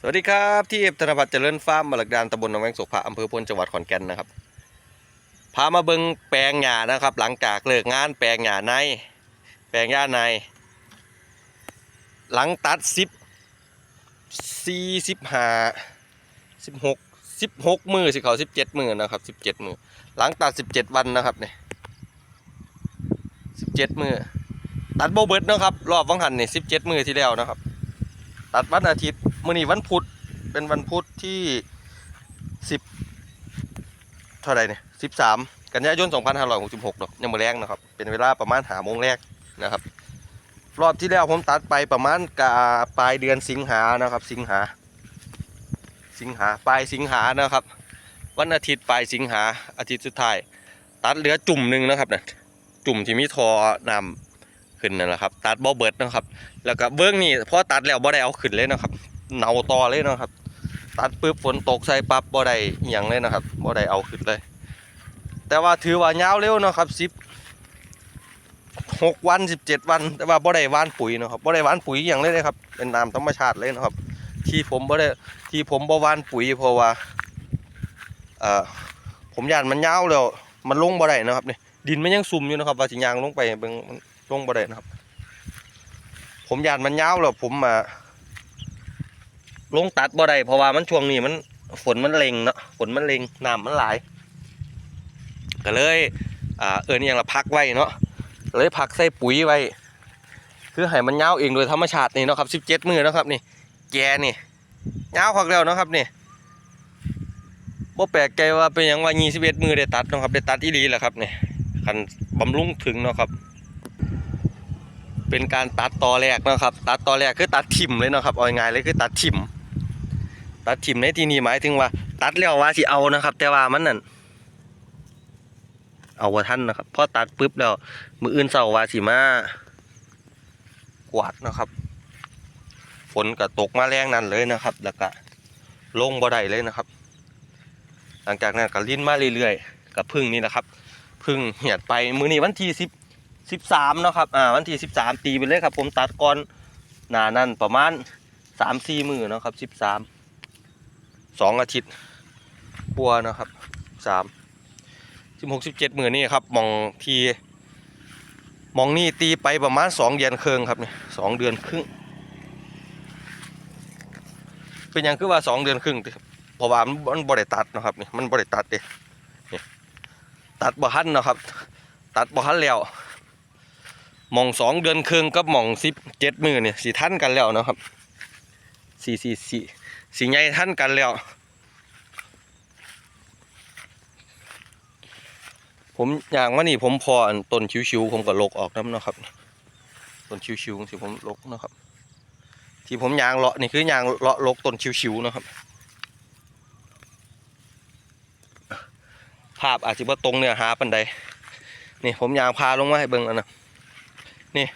สวัสดีครับที่ธนพัฒน์เจริญฟาร์มมาลักดานตำบลหนองแวงโศกพระอำเภอพลจังหวัดขอนแก่นนะครับ พามาเบิงแปลงหญ้านะครับ หลังจากเลิกงานแปลงหญ้าใน แปลงหญ้าใน หลังตัดสิบสี่สิบห้าสิบหกสิบหกมือสิเขาสิบเจ็ดมือนะครับสิบเจ็ดมือหลังตัดสิบเจ็ดวันนะครับเนี่ยสิบเจ็ดมือตัดโบเบิร์ดนะครับ รอบวังหันเนี่ยสิบเจ็ดมือที่แล้วนะครับ ตัดวันอาทิตย์ มื้อนี้วันพุธเป็นวันพุธที่สิบเท่าไรเนี่ยสิบสามกันยายนสองพันห้าร้อยหกสิบหกดอกยังมาแรงนะครับ เป็นเวลาประมาณหาโมงแรกนะครับ รอบที่แล้วผมตัดไปประมาณกาปลายเดือนสิงหานะครับ สิงหา สิงหาปลายสิงหานะครับ วันอาทิตย์ปลายสิงหาอาทิตย์สุดท้าย ตัดเหลือจุ่มหนึ่งนะครับเนี่ยจุ่มที่มีทอนำขึ้นนั่นแหละครับ ตัดบ่เบิร์ดนะครับ แล้วก็เบื้องนี่พอตัดแล้วบ่ได้เอาขึ้นเลยนะครับ เนาต่อเลยนะครับ ตัดปุ๊บฝนตกใส่ปั๊บบ่ได้อย่างเลยนะครับบ่ได้เอาขึ้นเลย แต่ว่าถือว่ายาวเร็วเนาะครับสิบหกวันสิบเจ็ดวัน แต่ว่าบ่ได้หว่านปุ๋ยเนาะครับบ่ได้หว่านปุ๋ยอย่างเลยนะครับ เป็นตามธรรมชาติเลยนะครับ ที่ผมบ่ได้ที่ผมบ่หว่านปุ๋ยเพราะว่าเอ่อผมยานมันยาวแล้วมันลงบ่ได้นะครับนี่ดินมันยังซุ่มอยู่นะครับ ว่าสิยางลงไปเบิ่งลงบ่ได้นะครับ ผมยานมันยาวแล้วผมมา ลงตัดบ่ได้เพราะว่ามันช่วงนี้มันฝนมันเล็งเนาะฝนมันเล็งน้ำมันหลาย ก็เลยอ่าเออนี่ยังละพักไว้เนาะเลยพักใส่ปุ๋ยไว้ คือให้มันยาวเองโดยธรรมชาตินี่เนาะครับ17มือนะครับนี่ แกนี่ยาวคักแล้วเนาะครับนี่บ่แปลกใจว่าเป็นหยังว่า21มือได้ตัดนะครับได้ตัดอีหลีแหละครับนี่คันบำรุงถึงเนาะครับเป็นการตัดตอแรกนะครับ ตัดตอแรกคือตัดทิ่มเลยเนาะครับเอาง่ายเลยคือตัดทิ่ม ตัดทิ่มในที่นี้หมายถึงว่า ตัดแล้วว่าสิเอานะครับ แต่ว่ามันนั่นเอาว่าท่านนะครับพอตัดปุ๊บแล้ว มืออื่นเสาว่าสิมากวาดนะครับ ฝนก็ตกมาแรงนั่นเลยนะครับ แล้วก็ลงบ่ได้เลยนะครับ หลังจากนั้นก็ลิ้นมาเรื่อยๆกับพึ่งนี่นะครับ พึ่งเหียดไปมือนี้วันที่สิบสิบสามนะครับอ่าวันที่สิบสามตีไปเลยครับ ผมตัดก่อนหนานั่นประมาณสามสี่มือนะครับสิบสาม สองอาทิตย์ปัวนะครับสามสิบหกสิบเจ็ดหมือนี่ครับมองทีมองนี่ตีไปประมาณสองเดือนครึ่งครับเนี่ยสองเดือนครึ่งเป็นยังคือว่าสองเดือนครึ่งติครับเพราะว่ามันบริตัดนะครับนี่มันบริตัดเด้นี่ตัดบ่ทันนะครับ ตัดบ่ทันแล้วมองสองเดือนครึ่งกับมองสิบเจ็ดมือเนี่ยสีท่านกันแล้วนะครับ สี่สี่สี่สีใหญ่ท่านกันแล้ว ผมอย่างว่านี่ผมพออันต้นชิวๆผมก็ลกออกน้ำนะครับต้นชิวๆสิผมลกนะครับ ที่ผมยางเลาะนี่คือยางเลาะลกต้นชิวๆนะครับภาพอาจจะว่าตรงเนื้อหาปันใดนี่ผมยางพาลงมาให้เบิ่งอันะนะ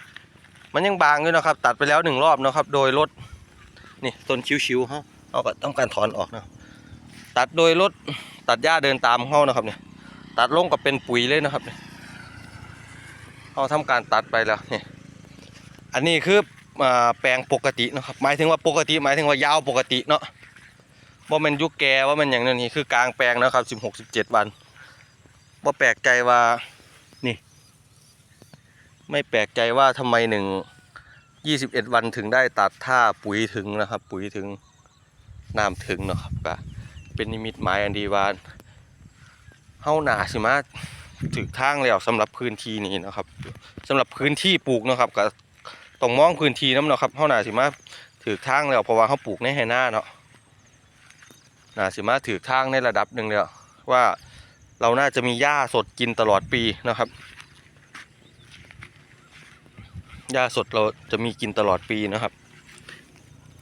มันยังบางอยู่นะครับ ตัดไปแล้วหนึ่งรอบนะครับ โดยรถ นี่ต้นชิวๆเขาเขาก็ต้องการถอนออกนะตัดโดยรถตัดหญ้าเดินตามเขานะครับเนี่ยตัดลงกับเป็นปุ๋ยเลยนะครับเนี่ยเขาทำการตัดไปแล้วเนี่ยอันนี้คือแปลงปกตินะครับหมายถึงว่าปกติหมายถึงว่ายาวปกติเนาะว่ามันยุคแกว่ามันอย่างนั้นนี่คือกลางแปลงนะครับสิบหกสิบเจ็ดวันว่าแปลกใจว่านี่ ไม่แปลกใจว่าทำไมหนึ่ง ยี่สิบเอ็ดวันถึงได้ตัดท่าปุ๋ยถึงนะครับ ปุ๋ยถึงน้ำถึงเนาะครับก็เป็นนิมิตหมายอันดีว่าเฮาหนาสิมาถึกทางแล้วสำหรับพื้นที่นี้นะครับสำหรับพื้นที่ปลูกนะครับก็ต้องมองพื้นที่น้ำเนาะครับเฮาหนาสิมาถึกทางแล้วเพราะว่าเฮาปลูกในไหหน้าเนาะหนาสิมาถึกทางในระดับหนึ่งแล้วว่าเราน่าจะมีหญ้าสดกินตลอดปีนะครับ หญ้าสดเราจะมีกินตลอดปีนะครับ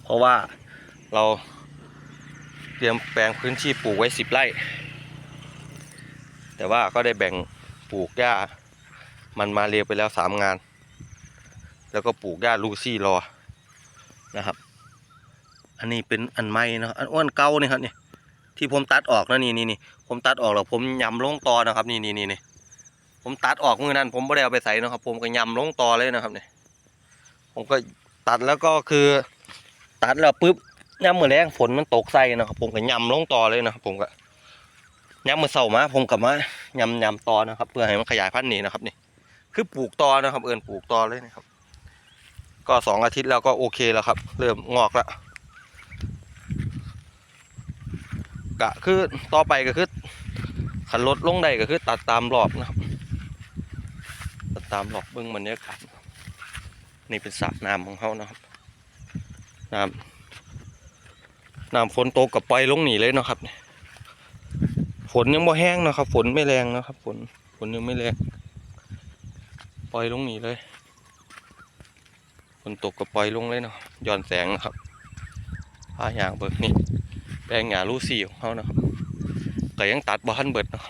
เพราะว่าเราเตรียมแปลงพื้นที่ปลูกไว้สิบไร่ แต่ว่าก็ได้แบ่งปลูกหญ้ามันมาเรียไปแล้วสามงาน แล้วก็ปลูกหญ้าลูซี่รอนะครับ อันนี้เป็นอันใหม่นะอันอ้วนเก่านี่ครับนี่ที่ผมตัดออกนะนี่นี่นี่ผมตัดออกแล้วผมยำลงตอนะครับ นี่นี่นี่นี่ผมตัดออกมือนั้นผมไม่ได้เอาไปใส่นะครับ ผมก็ยำลงตอเลยนะครับเนี่ย ผมก็ตัดแล้วก็คือ ตัดแล้วปุ๊บยามมื้อแรงฝนมันตกใส่นะครับผมก็ยำลงต่อเลยนะครับผมก็ยามมื้อเช้ามาผมก็มายำยำต่อนะครับ เพื่อให้มันขยายพันธุ์นี่นะครับนี่ คือปลูกต่อนะครับ เอิญปลูกต่อเลยนะครับ ก็สองอาทิตย์แล้วก็โอเคแล้วครับ เริ่มงอกแล้วกะคือต่อไปก็คือขันลดลงได้ก็คือตัดตามรอบนะครับ ตัดตามรอบเบื้องบรรยากาศ นี่เป็นสระน้ำของเขานะครับน้ำน้ำฝนตกกับปล่อยลงหนีเลยเนาะครับฝนยังบ่แห้งนะครับ ฝนไม่แรงนะครับ ฝนฝนยังไม่แรงปล่อยลงหนีเลยฝนตกก็ปล่อยลงเลยเนาะย้อนแสงนะครับพาอย่างเบิกนี่แปลงหญ้าลูซี่ของเขานะครับก็ยังตัดบ่ทันเบิดเนาะ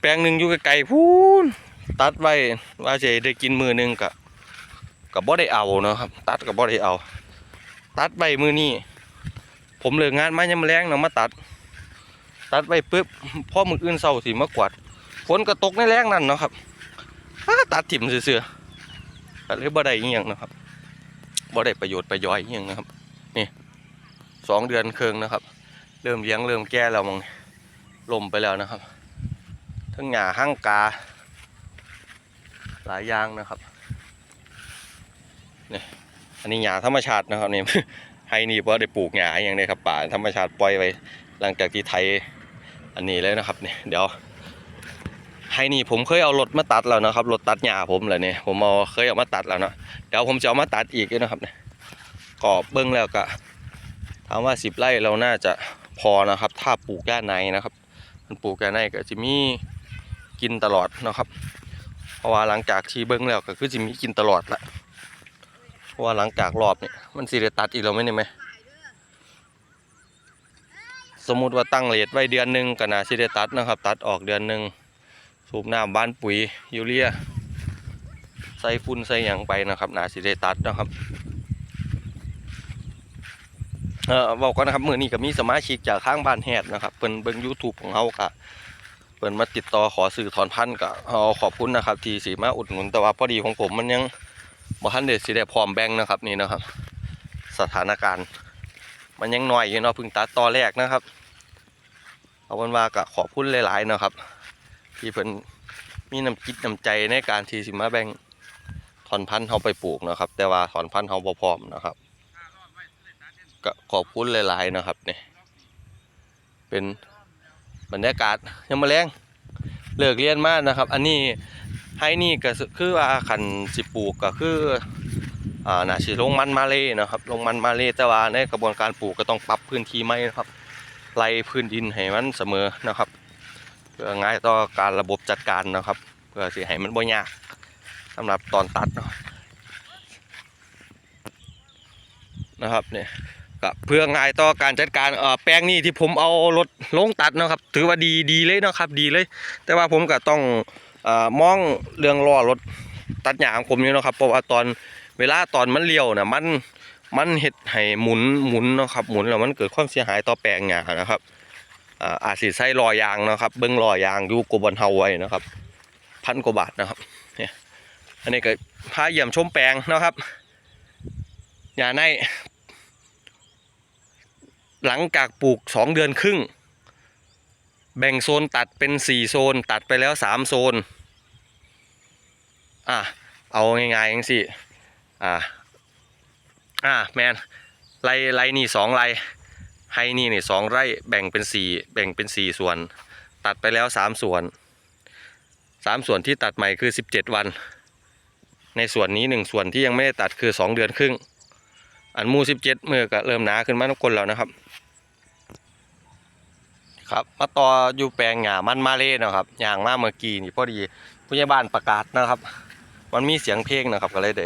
แปลงหนึ่งอยู่ไกลๆพูนตัดไว้ว่าจะได้กินมือหนึ่งกะ กับบ่ได้เอาเนาะครับ ตัดกับบ่ได้เอา ตัดไว้มือนี้ผมเลิกงานมายังมาแรงเนาะมาตัด ตัดไว้ปุ๊บพ่อมืออื่นเศร้าสิมากวาดฝนก็ตกในแรงนั่นเนาะครับตัดถิ่มเสือๆแต่เลยบ่ได้ยังนะครับบ่ได้ประโยชน์ประย่อยยังนะครับนี่สองเดือนเครึ่งนะครับ เริ่มเลี้ยงเริ่มแก่แล้วมองลมไปแล้วนะครับทั้งหญ้าห้างกา หลายอย่างนะครับ นี่อันนี้หญ้าธรรมชาตินะครับนี่ให้นี่เพราะได้ปลูกหญ้าอย่างนี้ครับป่าธรรมชาติปล่อยไว้หลังจากที่ไทยอันนี้เลยนะครับนี่เดี๋ยวให้นี่ผมเคยเอารถมาตัดแล้วนะครับรถตัดหญ้าผมเลยเนี่ยผมเอาเคยเอามาตัดแล้วเนาะเดี๋ยวผมจะเอามาตัดอีกนะครับเนี่ยก็เบิ้งแล้วก็ถามว่าสิบไร่เราน่าจะพอนะครับ ถ้าปลูกแก้ในนะครับ มันปลูกแก้ในก็จะมีกินตลอดนะครับ เพราะว่าหลังจากที่เบิ้งแล้วก็คือจะมีกินตลอดละ เพราะว่าหลังจากรอบเนี่ยมันสิได้ตัดอีกแล้วไหมนี่ไหมสมมุติว่าตั้งเลทไว้เดือนหนึ่งก็น่าสิได้ตัดนะครับ ตัดออกเดือนหนึ่งสูบน้ำบ้านปุ๋ยยูเรียใส่ฝุ่นใส่หยังไปนะครับนาสิได้ตัดนะครับเออบอกก่อนนะครับมือนี้ก็มีสมาชิกจากข้างบ้านแฮดนะครับเปิ่นเบิ่ง YouTube ของเฮาก็เปิ่นมาติดต่อขอสื่อถอนพันธุ์ก็เอาขอบคุณนะครับ ที่สิมาอุดหนุนแต่ว่าพอดีของผมมันยัง บ่ทันได้สิได้พร้อมแบ่งนะครับนี่นะครับ สถานการณ์ มันยังหน้อยอยู่เนาะพิ่งตัดตอแรกนะครับ เอาเป็นว่าก็ขอบคุณหลายๆนะครับ ที่เพิ่นมีน้ำจิตน้ำใจในการที่สิมาแบ่งถอนพันธุ์เฮาไปปลูกนะครับ แต่ว่าถอนพันธุ์เฮาบ่พร้อมนะครับก็ขอบคุณหลาย ๆ นะครับนี่เป็นบรรยากาศยามมื้อแลงเลิกเรียนมากนะครับ อันนี้ ให้นี่ก็คือว่าคันสิปลูกก็คืออ่าน่าสิลงมันมาเลยนะครับลงมันมาเลยแต่ว่าในกระบวนการปลูกก็ต้องปรับพื้นที่ใหม่นะครับไล่พื้นดินให้มันเสมอนะครับ เพื่อง่ายต่อการระบบจัดการนะครับ เพื่อสิให้มันบ่ยากสำหรับตอนตัดเนาะนะครับเนี่ยก็เพื่อง่ายต่อการจัดการเอ่อแปลงนี้ที่ผมเอารถลงตัดนะครับ ถือว่าดีดีเลยนะครับดีเลย แต่ว่าผมก็ต้อง มองเรื่องล้อรถตัดหญ้าของผมอยู่นะครับเพราะว่าตอนเวลาตอนมันเลี้ยวน่ะมันมันเฮ็ดให้หมุนหมุนนะครับหมุนแล้วมันเกิดความเสียหายต่อแปลงหญ้านะครับอาจสิใส่ลอยยางนะครับ เบิ้งลอยยางอยู่กบนเฮาไว้นะครับ พันกว่าบาทนะครับเนี่ยอันนี้ก็พาเยี่ยมชมแปลงนะครับอย่าในหลังจากปลูกสองเดือนครึ่ง แบ่งโซนตัดเป็นสี่โซน ตัดไปแล้วสามโซน อะ เอาง่ายๆอย่างสิอ่าอ่าแมนไรไรนี่สองไรให้นี่นี่สองไร่แบ่งเป็นสี่แบ่งเป็นสี่ส่วน ตัดไปแล้วสามส่วนสามส่วนที่ตัดใหม่คือสิบเจ็ดวัน ในส่วนนี้หนึ่งส่วนที่ยังไม่ได้ตัดคือสองเดือนครึ่ง อันมูสิบเจ็ดมือก็เริ่มหนาขึ้นมาทุกคนแล้วนะครับ ครับ มาต่ออยู่แปลงหญ้ามันมาเล่นะครับอย่างมาเมื่อกี้นี่พอดีผู้ใหญ่บ้านประกาศนะครับ มันมีเสียงเพลงนะครับก็เลยเด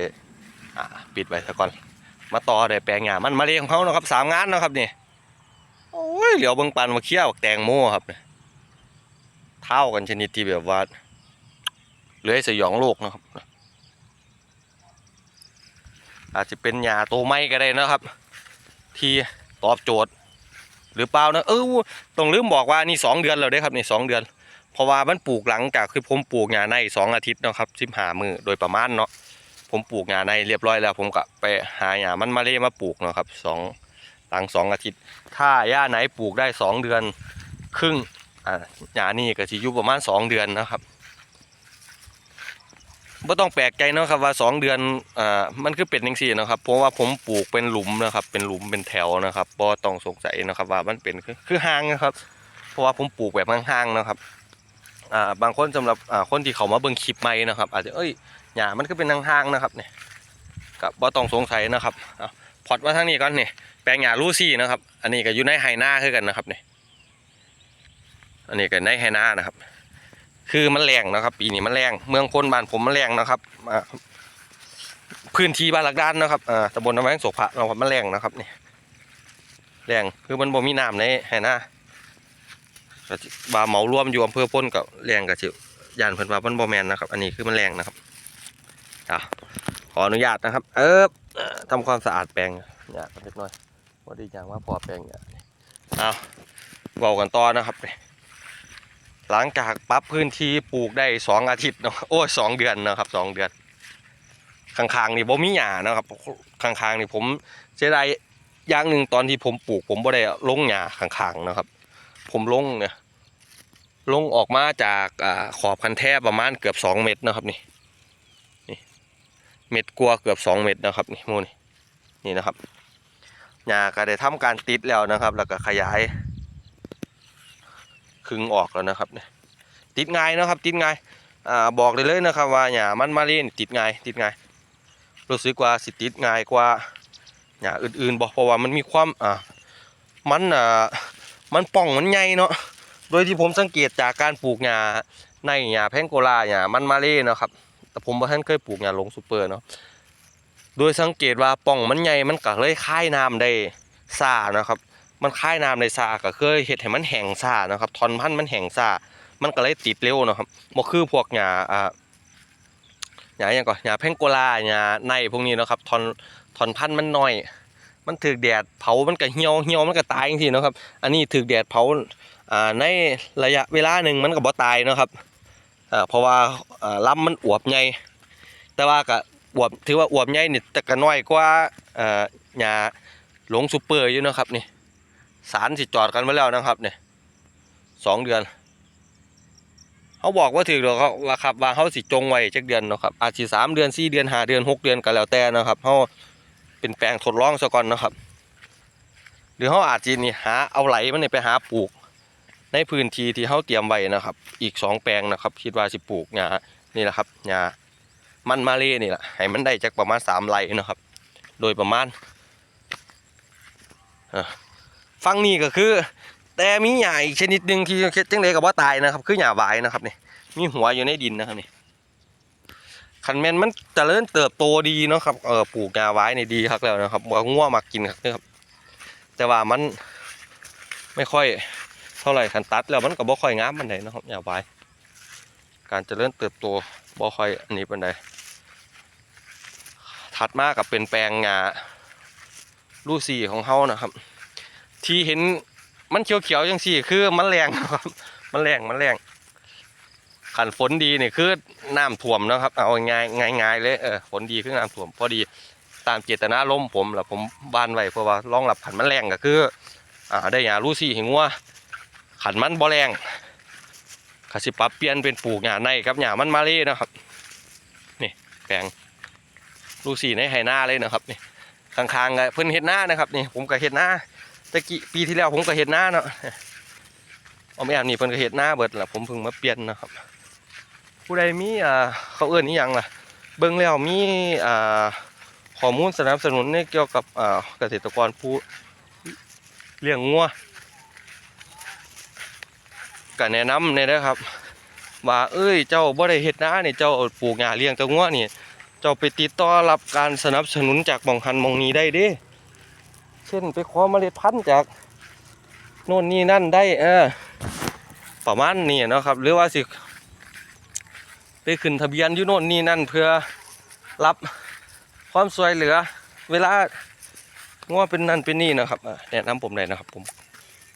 อ่าปิดไว้ซะก่อน มาต่อได้แปลงหญ้ามันมาเล่ของเขานะครับสามงานนะครับนี่โอ้ยเหลียวเบิ่งปันมาเคี้ยวแตงโมครับเท่ากันชนิดที่แบบว่าเหลือให้สยองโลกนะครับ อาจจะเป็นหญ้าโตไม้ก็ได้นะครับ ที่ตอบโจทย์ หรือเปล่านะเออต้องลืมบอกว่านี่สองเดือนแล้วเด้ครับนี่สองเดือน เพราะว่ามันปลูกหลังจากคือผมปลูกหญ้าในสองอาทิตย์นะครับสิบหามือโดยประมาณเนาะผมปลูกหญ้าในเรียบร้อยแล้ว ผมก็ไปหาหญ้ามันมาเล่มาปลูกเนาะครับสองหลังสองอาทิตย์ ถ้าหญ้าไหนปลูกได้สองเดือนครึ่งอ่าหญ้านี่ก็สิอยู่ประมาณสองเดือนนะครับ ไม่ต้องแปลกใจเนาะครับว่าสองเดือนอ่ามันคือเป็นจังซี่นะครับเพราะว่าผมปลูกเป็นหลุมนะครับเป็นหลุมเป็นแถวนะครับบ่ต้องสงสัยนะครับว่ามันเป็นคือคือห่างนะครับ เพราะว่าผมปลูกแบบห่างๆนะครับอ่าบางคนสำหรับอ่าคนที่เขามาเบิ่งคลิปใหม่นะครับ อาจจะเอ้ยหญ้ามันก็เป็นห่างๆนะครับเนี่ยก็บ่ต้องสงสัยนะครับเอาพอดมาทางนี้ก่อนนี่แปลงหญ้าลูซี่นะครับ อันนี้ก็อยู่ในไหนาคือกันนะครับเนี่ยอันนี้ก็ในไหนานะครับ คือมันแรงนะครับ ปีนี้มันแรงเมืองคนบ้านผมมันแรงนะครับพื้นที่บ้านหลักด้านนะครับอ่าตำบลน้ำแวงโสภะนะครับมันแรงนะครับนี่แรงคือมันบ่มีน้ำในไหนาก็สิว่าเหมาร่วมอยู่อำเภอพ้นกับแรงกับสิยานเพิ่นว่าเพิ่นบ่แมนนะครับ อันนี้คือมันแรงนะครับอะขออนุญาตนะครับ เออทำความสะอาดแปลงเนี่ยเล็กน้อยบ่ได้อย่างว่าพอแปลงเนี่ยเอาเว้ากันต่อนะครับ หลังจากปรับพื้นที่ปลูกได้สองอาทิตย์เนาะโอ้ยสองเดือนนะครับสองเดือนข้างๆนี่บ่มีหญ้านะครับข้างๆนี่ผมเสียดายอย่างหนึ่งตอนที่ผมปลูก ผมบ่ได้ลงหญ้าข้างๆนะครับ ผมลงเนี่ยลงออกมาจากอขอบคันแทบประมาณเกือบสองเมตรนะครับนี่นี่เม็ดกลัวเกือบสองเมตรนะครับนี่โมนี่นี่นะครับหญ้าก็ได้ทำการติดแล้วนะครับ แล้วก็ขยาย ครึ่งออกแล้วนะครับเนี่ยติดง่ายนะครับ ติดง่ายอ่าบอกได้เลยนะครับ ว่าหญ้ามันมาเล่นติดง่ายติดง่ายรู้สึกว่าสิติดง่ายกว่าหญ้าอื่นๆบอกเพราะว่ามันมีความอ่ามันอ่ามันป่องมันใหญ่เนาะโดยที่ผมสังเกตจากการปลูกหญ้าในหญ้าแพงโกลาหญ้ามันมาเล่เนาะครับแต่ผมบ่ทันเคยปลูกหญ้าลงซูเปอร์เนาะโดยสังเกตว่าป่องมันใหญ่มันก็เลยคายน้ำได้ซ่านะครับ มันคายน้ำได้ซ่าก็เคยเฮ็ดให้มันแห้งซานะครับทอนพันธุ์มันแห้งซามันก็เลยติดเร็วเนาะครับบ่คือพวกหญ้าอ่าหญ้าหยังก่อนหญ้าแพงโกลาหญ้าในพวกนี้เนาะครับทอนทอนพันธุ์มันน้อย มันถูกแดดเผามันก็เหี่ยวเหี่ยวมันก็ตายจังซี่เนาะครับ อันนี้ถูกแดดเผาอ่าในระยะเวลาหนึ่งมันก็บ่ตายเนาะครับอ่าเพราะว่าอ่าลำมันอวบใหญ่แต่ว่าก็อวบถือว่าอวบใหญ่นี่แต่ก็น้อยกว่าอ่าหญ้าหลงซูเปอร์อยู่เนาะครับนี่ สารสิจอดกันไว้แล้วนะครับเนี่ยสองเดือนเขาบอกว่าถือหรอกครับว่าครับว่าเขาสิจงไว้จักเดือนนะครับอาจสิสามเดือนสี่เดือนห้าเดือนหกเดือนก็แล้วแต่นะครับเขาเป็นแปลงทดลองซะก่อนนะครับ หรือเขาอาจจะนี่หาเอาไหลมันนี่ไปหาปลูก ในพื้นที่ที่เขาเตรียมไว้นะครับ อีกสองแปลงนะครับ คิดว่าสิปลูกหญ้านี่แหละครับหญ้ามันมาเล่นี่แหละให้มันได้จากประมาณสามไร่นะครับ โดยประมาณอ่อ ฟังนี่ก็คือ แต่มีหญ้าอีกชนิดหนึ่งที่เฮ็ดจังไดกับว่าตายนะครับ คือหญ้าหวายนะครับนี่มีหัวอยู่ในดินนะครับนี่คันแมนมันเจริญเติบโตดีเนาะครับเออปลูกหญ้าหวายนี่ดีครับแล้วนะครับว่าง่วมากินครับนี่ครับ แต่ว่ามันไม่ค่อยเท่าไหร่คันตัดแล้วมันก็บ่ค่อยงามปานใดเนะครับหญ้าหวายการเจริญเติบโตบ่ค่อยอันนี้เปานใดถัดมากับเป็นแปลงหญ้าลูซี่ของเฮานะครับ ที่เห็นมันเขียวๆจังซี่ คือมันแรงครับ มันแรงมันแรงขันฝนดีนี่คือน้ำท่วมนะครับ เอาง่ายง่ายง่ายเลยเออฝนดีคือน้ำท่วม พอดีตามเจตนาล้มผมแหละผมบานไว้เพื่อว่ารองรับขันมันแรงก็คือ อ่าได้ยาลูซี่หิงว่าขันมันบ่แรงก็สิปรับเปลี่ยนเป็นปลูกหญ้าในกับหญ้ามันมาเลยนะครับนี่แปลงลูซี่ในไหหน้าเลยนะครับนี่ข้างๆเพิ่นเฮ็ดหน้านะครับนี่ผมก็เฮ็ดหน้า ตะกี้ปีที่แล้วผมก็เฮ็ดหน้าเนาะเอาไม่อ่านนี่เพิ่นก็เฮ็ดหน้าเบิดล่ะผมเพิ่งมาเปลี่ยนนะครับ ผู้ใดมีอ่าเขาเอื้อนนี่ยังล่ะ เบิ่งแล้วมีอ่าข้อมูลสนับสนุนในเกี่ยวกับอ่าเกษตรกรผู้เลี้ยงงัวก็แนะนำเนี่ยนะครับว่าเอ้ยเจ้าบ่ได้เฮ็ดนาเนี่ยเจ้าปลูกหญ้าเลี้ยงเจ้างัวนี่ เจ้าไปติดต่อรับการสนับสนุนจากหมองหันหมองนี้ได้เด้ เช่นไปขอเมล็ดพันธุ์จากโน่นนี่นั่นได้เออประมาณนี้เนาะครับ หรือว่าสิ ไปขึ้นทะเบียนอยู่โน่นนี่นั่นเพื่อรับความสวยเหลือ เวลางัวเป็นนั่นเป็นนี่นะครับแนะนำผมได้นะครับ ผม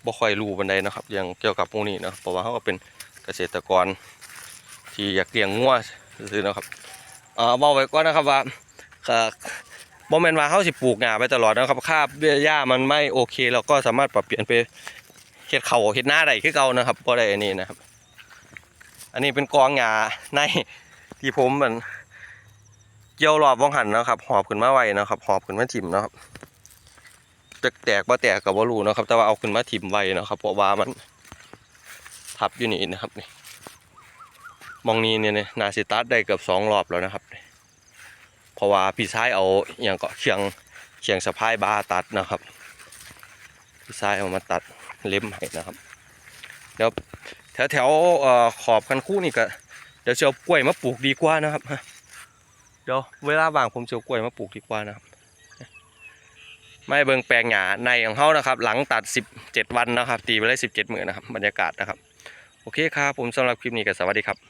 บ่ค่อยรู้บันไดนะครับเรื่องเกี่ยวกับพวกนี้เนาะเพราะว่าเขาก็เป็นเกษตรกร ที่อยากเลี้ยงงัวซื่อนะครับเอ่อบอกไว้ก่อนนะครับว่า เอ่อบ่แมนว่าเฮาสิปลูกหญ้าไปตลอดนะครับค่าเบี้ยหญ้ามันไม่โอเคเราก็สามารถปรับเปลี่ยนไปเฮ็ดเขาเฮ็ดหน้าได้คือเก่านะครับบ่ได้อันนี้นะครับ อันนี้เป็นกองหญ้าในที่ผมมันเกี่ยวรอบวงหันนะครับหอบขึ้นมาไว้นะครับหอบขึ้นมาถิ่มนะครับแตกบ่แตกก็บ่รู้นะครับ แต่ว่าเอาขึ้นมาถิ่มไว้นะครับเพราะว่ามันทับอยู่นี่นะครับนี่มองนี้เนี่ยเนี่ยนาสิตัดได้เกือบสองรอบแล้วนะครับ เพราะว่าพี่ชายเอาอย่างก็เคียงเคียงสะพายบาตัดนะครับ พี่ชายเอามาตัดเล็มให้นะครับเดี๋ยวแถวแถวขอบคันคู่นี่ก็เดี๋ยวจะเอากล้วยมาปลูกดีกว่านะครับเดี๋ยวเวลาว่างผมจะเอากล้วยมาปลูกดีกว่านะครับ ไม่เบิงแปลงหญ้าในของเขานะครับ หลังตัด 17 วันนะครับ ตีไปเลย17หมื่นนะครับบรรยากาศนะครับ โอเคครับผมสำหรับคลิปนี้ก็สวัสดีครับ